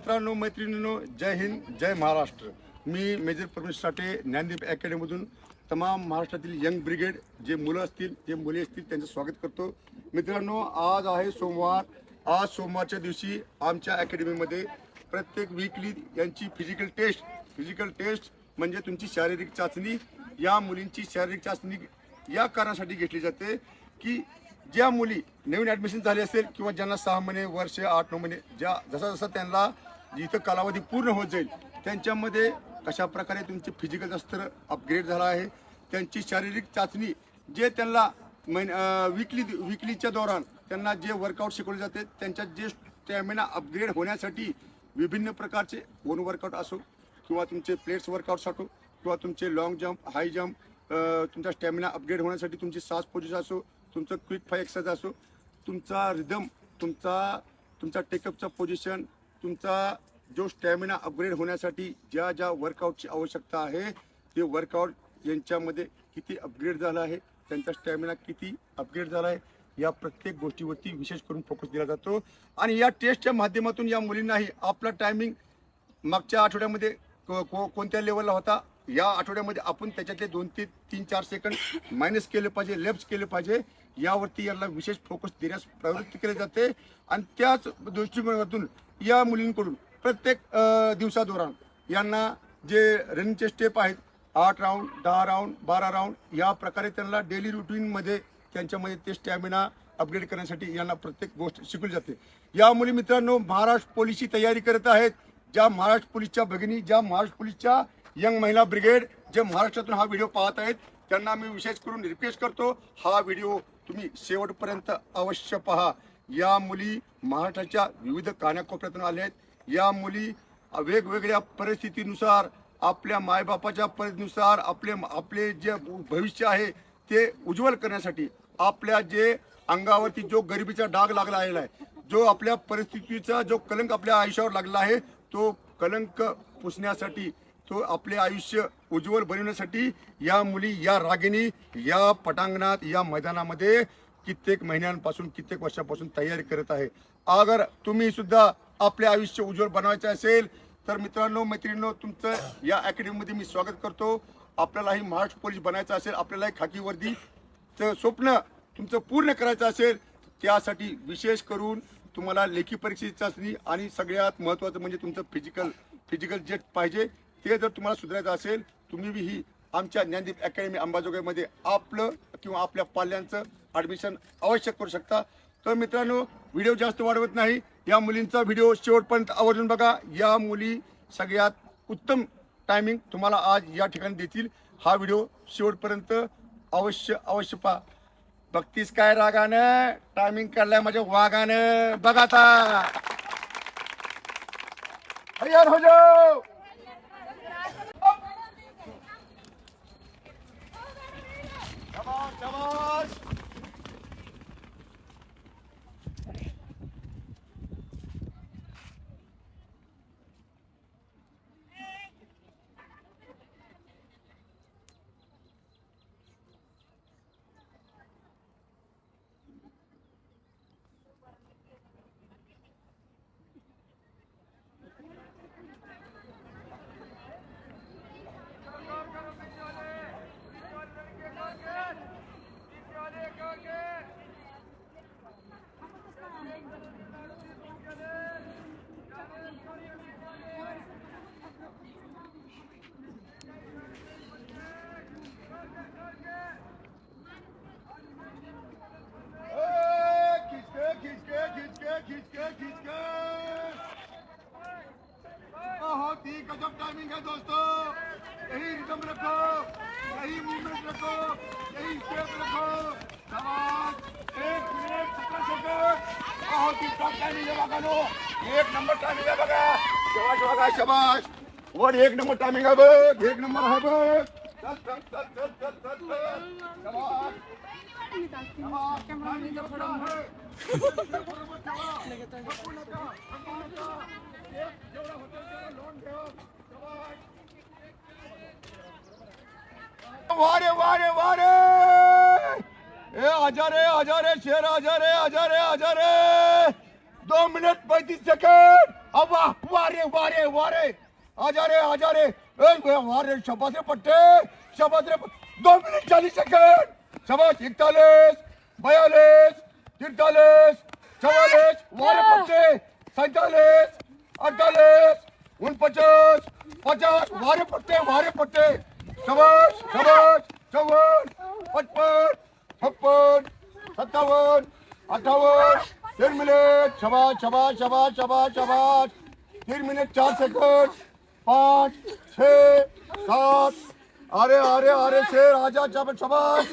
मित्रांनो मैत्रिणींनो जय हिंद जय महाराष्ट्र. मी मेजर परमेश साठे ज्ञानदीप अकॅडमीमधून तमाम महाराष्ट्रातील यंग ब्रिगेड जे मुलं असतील जे मुली असतील त्यांचं स्वागत करतो. मित्रांनो आज आहे सोमवार. आज सोमवारच्या दिवशी आमच्या अकॅडमीमध्ये प्रत्येक वीकली यांची फिजिकल टेस्ट फिजिकल टेस्ट म्हणजे तुमची शारीरिक चाचणी. या मुलींची शारीरिक चाचणी या कारणासाठी घेतली जाते की ज्या मुली नवीन ॲडमिशन झाली असेल किंवा ज्यांना सहा महिने वर्ष आठ नऊ महिने ज्या जसा जसा त्यांना जिथं कालावधी पूर्ण होत जाईल. त्यांच्यामध्ये कशा प्रकारे तुमचे फिजिकल अस्त्र अपग्रेड झाला आहे त्यांची शारीरिक चाचणी जे त्यांना महिन विकली विकलीच्या दौरान त्यांना जे वर्कआउट शिकवले जाते त्यांच्या जे स्टॅमिना अपग्रेड होण्यासाठी विभिन्न प्रकारचे ओन वर्कआउट असो किंवा तुमचे प्लेट्स वर्कआउट असो किंवा तुमचे लॉंग जम्प हाय जम्प तुमचा स्टॅमिना अपग्रेड होण्यासाठी तुमची सास पोजिशन असो तुमचं क्विक फाय एक्सरसाइज असो तुमचा रिदम तुमचा तुमचा टेकअपचा पोजिशन तुमचा जो स्टॅमिना अपग्रेड होण्यासाठी ज्या ज्या वर्कआउटची आवश्यकता आहे ते वर्कआउट यांच्यामध्ये किती अपग्रेड झाला आहे त्यांचा स्टॅमिना किती अपग्रेड झाला आहे या प्रत्येक गोष्टीवरती विशेष करून फोकस दिला जातो. आणि या टेस्टच्या माध्यमातून या मुलींनाही आपला टायमिंग मागच्या आठवड्यामध्ये को- कोणत्या लेवलला होता या आठवड्यामध्ये आपण त्याच्यातले दोन ते तीन चार सेकंड मायनस केले पाहिजे लेफ्ट केले पाहिजे यावरती याला विशेष फोकस देण्यास प्रवृत्त केले जाते. आणि त्याच दृष्टिकोनातून या मुलींकडून प्रत्येक दिवसादोरान दिवसादौरान यांना जे रनिंगचे स्टेप आहेत आठ राऊंड दहा राऊंड बारा राऊंड या प्रकारे त्यांना डेली रुटीनमध्ये त्यांच्यामध्ये ते स्टॅमिना अपग्रेड करण्यासाठी यांना प्रत्येक गोष्ट शिकवली जाते. या मुली मित्रांनो महाराष्ट्र पोलीसची तयारी करत आहेत. ज्या महाराष्ट्र पोलीसच्या भगिनी ज्या महाराष्ट्र पोलीसच्या यंग महिला ब्रिगेड जे महाराष्ट्रातून हा व्हिडिओ पाहत आहेत त्यांना मी विशेष करून रिक्वेस्ट करतो हा व्हिडिओ तुम्ही शेवटपर्यंत अवश्य पहा. या मुली महाराष्ट्राच्या विविध कानाकोपऱ्यातून आल्या आहेत. या मुली वेगवेगळ्या परिस्थितीनुसार आपल्या मायबापाच्या परिस्थितीनुसार आपले आपले जे भविष्य आहे ते उज्ज्वल करण्यासाठी आपल्या जे अंगावरती जो गरिबीचा डाग लागला आलेला आहे जो आपल्या परिस्थितीचा जो कलंक आपल्या आयुष्यावर लागला आहे तो कलंक पुसण्यासाठी तो आपले आयुष्य उज्ज्वल बनवण्यासाठी या मुली या रागिणी या पटांगणात या मैदानामध्ये कित्येक महिन्यांपासून कित्येक वर्षापासून तयारी करत आहे. अगर तुम्ही सुद्धा आपले आयुष्य उज्ज्वल बनवायचे असेल तर मित्रांनो मैत्रिणींनो तुमचं या अकॅडमीमध्ये मी स्वागत करतो. आपल्यालाही महाराष्ट्र पोलीस बनायचं असेल आपल्यालाही खाकी वर्दी स्वप्न तुमचं पूर्ण करायचं असेल त्यासाठी विशेष करून तुम्हाला लेखी परीक्षेची चाचणी आणि सगळ्यात महत्त्वाचं म्हणजे तुमचं फिजिकल फिजिकल जे पाहिजे ते जर तुम्हाला सुधारायचं असेल तुम्ही ही आमच्या ज्ञानदीप अकॅडमी अंबाजोगाईमध्ये आपलं किंवा आपल्या पाल्यांचं ॲडमिशन आवश्यक करू शकता. तर मित्रांनो व्हिडिओ जास्त वाढवत नाही. या मुलींचा व्हिडिओ शेवटपर्यंत आवर्जून बघा. या मुली सगळ्यात उत्तम टायमिंग तुम्हाला आज या ठिकाणी देतील. हा व्हिडिओ शेवटपर्यंत अवश्य अवश्य पहा. बघतीस काय रागानं? टायमिंग काढलाय माझ्या वागानं बघा आता. तयार हो जाओ! शाबाश, बहुत टाइमिंग है दोस्तों। यही रिदम रखो, यही मूवमेंट रखो, यही स्टेप रखो. एक मिनिट बहुत ही टाइमिंग है एक नंबर टाइमिंग आहे बघा शाबाश बघा शाबाश। वर एक नंबर टाइमिंग आहे बघ एक नंबर जेवढा होतं लोन. शाबाश. वारे वारे वारे! ए आजा रे आजा रे शेर आजा रे आजा रे आजा रे! दो मिनट पैंतीस सेकंड! अब वाह वारे वारे वारे! आजा रे आजा रे! ए, वारे शबास रे पट्टे! शबास रे दो मिनिट चालीस सेकंड! शबास इकतालीस बयालीस तिरतालीस चवालीस वारे पट्टे सैतालीस अड़तालीस उनपचास पचास वारे पट्टे वारे पट्टे. शबश शबश चौवन पचपन छप्पन सत्तावन अठावन तीन मिनिट शबाश शबाश शबाश शबाश शबाश तीन मिनिट चार सेकंड पाच छे सात. अरे अरे अरे छे राजा शब शबाश